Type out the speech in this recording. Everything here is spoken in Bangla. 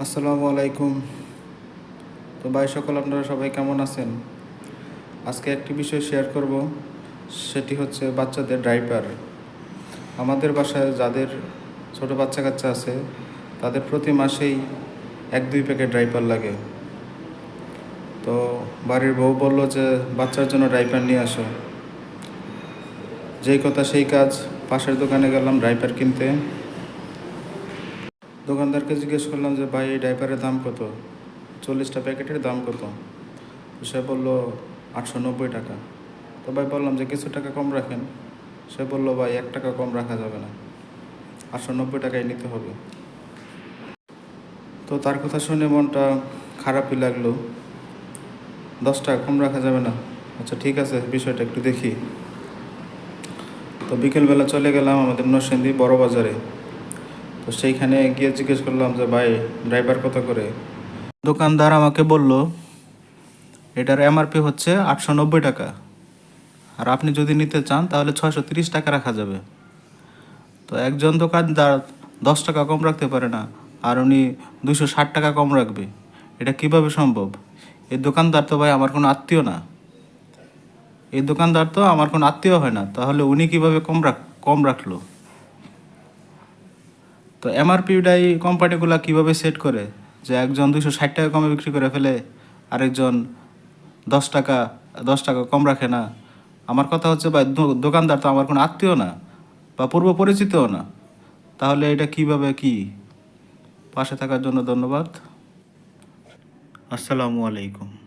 আসসালামু আলাইকুম। তো ভাই, সকল আপনারা সবাই কেমন আছেন? আজকে একটি বিষয় শেয়ার করব, সেটি হচ্ছে বাচ্চাদের ডাইপার আমাদের বাসায় যাদের ছোট বাচ্চা কাচ্চা আছে, তাদের প্রতি মাসেই এক দুই প্যাকেট ডাইপার লাগে। তো বাড়ির বউ বলল যে, বাচ্চার জন্য ডাইপার নিয়ে আসো। যেই কথা সেই কাজ, পাশের দোকানে গেলাম ডাইপার কিনতে। দোকানদারকে জিজ্ঞেস করলাম যে, ভাই, এই ডাইপারের দাম কত? চল্লিশটা প্যাকেটের দাম কত? সে বলল, আটশো নব্বই টাকা। তো ভাই বললাম যে, কিছু টাকা কম রাখেন। সে বলল, ভাই, এক টাকা কম রাখা যাবে না। আটশো নব্বই টাকায় নিতে হবে। তো তার কথা শুনে মনটা খারাপই লাগল। দশ টাকা কম রাখা যাবে না? আচ্ছা ঠিক আছে, বিষয়টা একটু দেখি। তো বিকেলবেলা চলে গেলাম আমাদের নরসিংদী বড় বাজারে। তো সেইখানে গিয়ে জিজ্ঞেস করলাম যে, ভাই ড্রাইভার কত করে? দোকানদার আমাকে বলল, এটার এমআরপি হচ্ছে আটশো নব্বই টাকা। আর আপনি যদি নিতে চান, তাহলে ছয়শো তিরিশ টাকা রাখা যাবে। তো একজন দোকানদার দশ টাকা কম রাখতে পারে না, আর উনি দুশো ষাট টাকা কম রাখবে। এটা কীভাবে সম্ভব? এই দোকানদার তো ভাই আমার কোনো আত্মীয় না। এই দোকানদার তো আমার কোনো আত্মীয় হয় না, তাহলে উনি কীভাবে কম রাখ, কম রাখল? তো এমআরপিটাই কোম্পানিগুলো কীভাবে সেট করে? যে একজন দুশো ষাট টাকা কমে বিক্রি করে ফেলে, আরেকজন দশ টাকা দশ টাকা কম রাখে না। আমার কথা হচ্ছে বা দোকানদার তো আমার কোনো আত্মীয় না, বা পূর্ব পরিচিতও না। তাহলে এটা কীভাবে কি? পাশে থাকার জন্য ধন্যবাদ। আসসালামু আলাইকুম।